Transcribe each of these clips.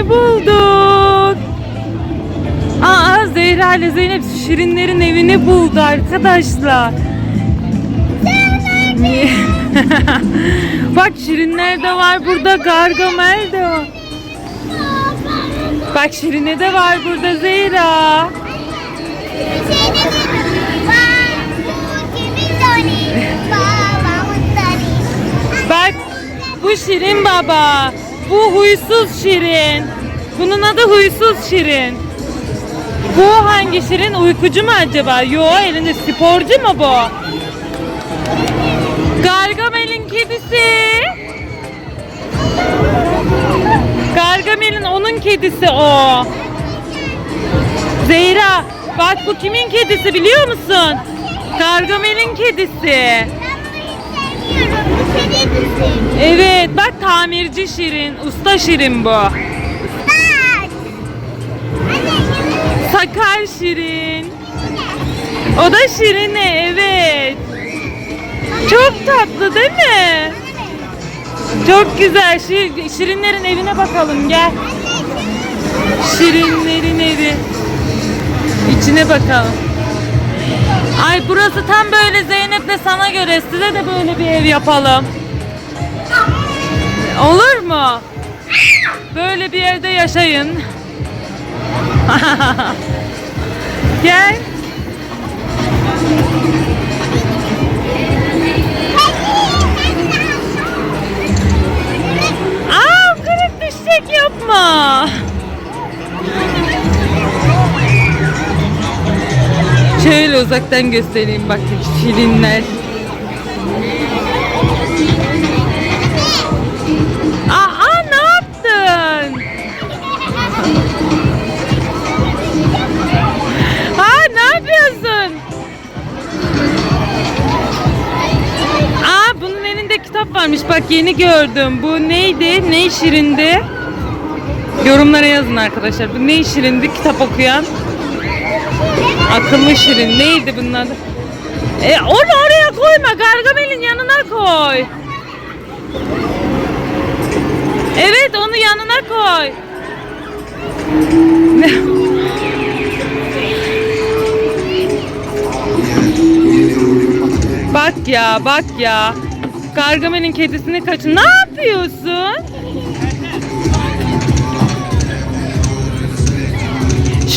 evini bulduk. Aa Zehra ile Zeynep Şirinlerin evini buldu arkadaşlar. Bak Şirinler de var burada, Gargamel de var. Bak Şirine de var burada Zehra. Bak bu Şirin baba. Bu huysuz Şirin. Bunun adı huysuz Şirin. Bu hangi Şirin? Uykucu mu acaba? Yo elinde sporcu mu bu? Gargamel'in kedisi. Gargamel'in onun kedisi o. Zehra bak bu kimin kedisi biliyor musun? Gargamel'in kedisi. Evet bak tamirci Şirin, usta Şirin bu. Sakar Şirin. O da Şirine evet. Çok tatlı değil mi? Çok güzel. Şir- Şirinlerin evine bakalım gel. Şirinlerin evi. İçine bakalım. Ay burası tam böyle Zeynep'le sana göre. Size de böyle bir ev yapalım. Olur mu? Böyle bir evde yaşayın. Gel. Aa kırık düşecek yapma. Şöyle uzaktan göstereyim bak şirinler. Varmış bak yeni gördüm. Bu neydi? Ne şirindi? Yorumlara yazın arkadaşlar. Bu ne şirindi kitap okuyan? Akıllı şirin. Neydi bunun? E, onu oraya koyma. Gargamel'in yanına koy. Evet onu yanına koy. bak ya bak ya. Gargamel'in kedisini kaçın. Ne yapıyorsun?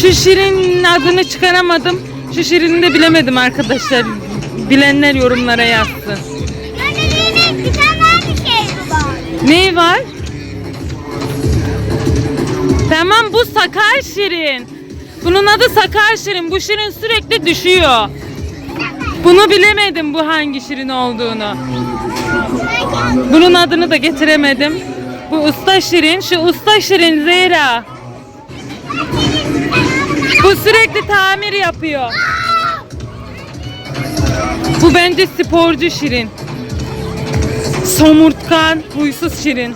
Şu şirinin adını çıkaramadım. Şu şirini de bilemedim arkadaşlar. Bilenler yorumlara yazsın. Ne var? Tamam bu sakar şirin. Bunun adı sakar şirin. Bu şirin sürekli düşüyor. Bunu bilemedim bu hangi şirin olduğunu. Bunun adını da getiremedim. Bu usta şirin. Şu usta şirin Zehra. Bu sürekli tamir yapıyor. Bu bence sporcu şirin. Somurtkan, huysuz şirin.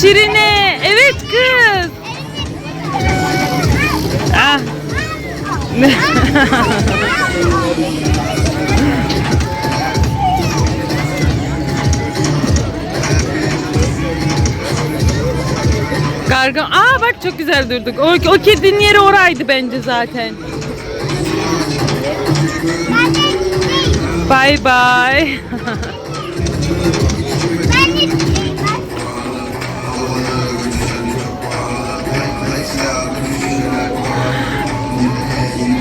Şirine, evet kız. Ah. Gargam. Aa bak çok güzel durduk. O, o kedinin yeri oraydı bence zaten. Bye bye.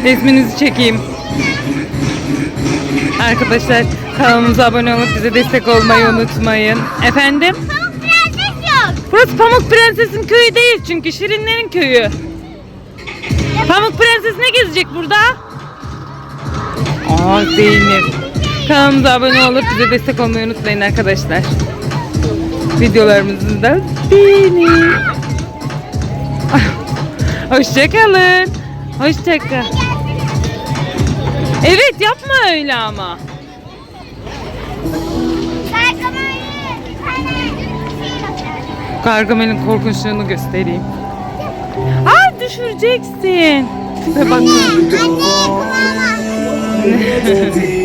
Resminizi çekeyim. Arkadaşlar kanalımıza abone olup bize destek olmayı unutmayın. Efendim? Burası Pamuk Prenses'in köyü değil çünkü Şirinlerin köyü. Pamuk Prenses ne gezecek burada? Aa Zeynep. Kanalımıza abone olup bize destek olmayı unutmayın arkadaşlar. Videolarımızı da beğenin. Hoşçakalın. Hoşçakal. Evet yapma öyle ama. Gargamel'in korkunçluğunu göstereyim. Aa düşüreceksin. Bak. Anne, kulağıma.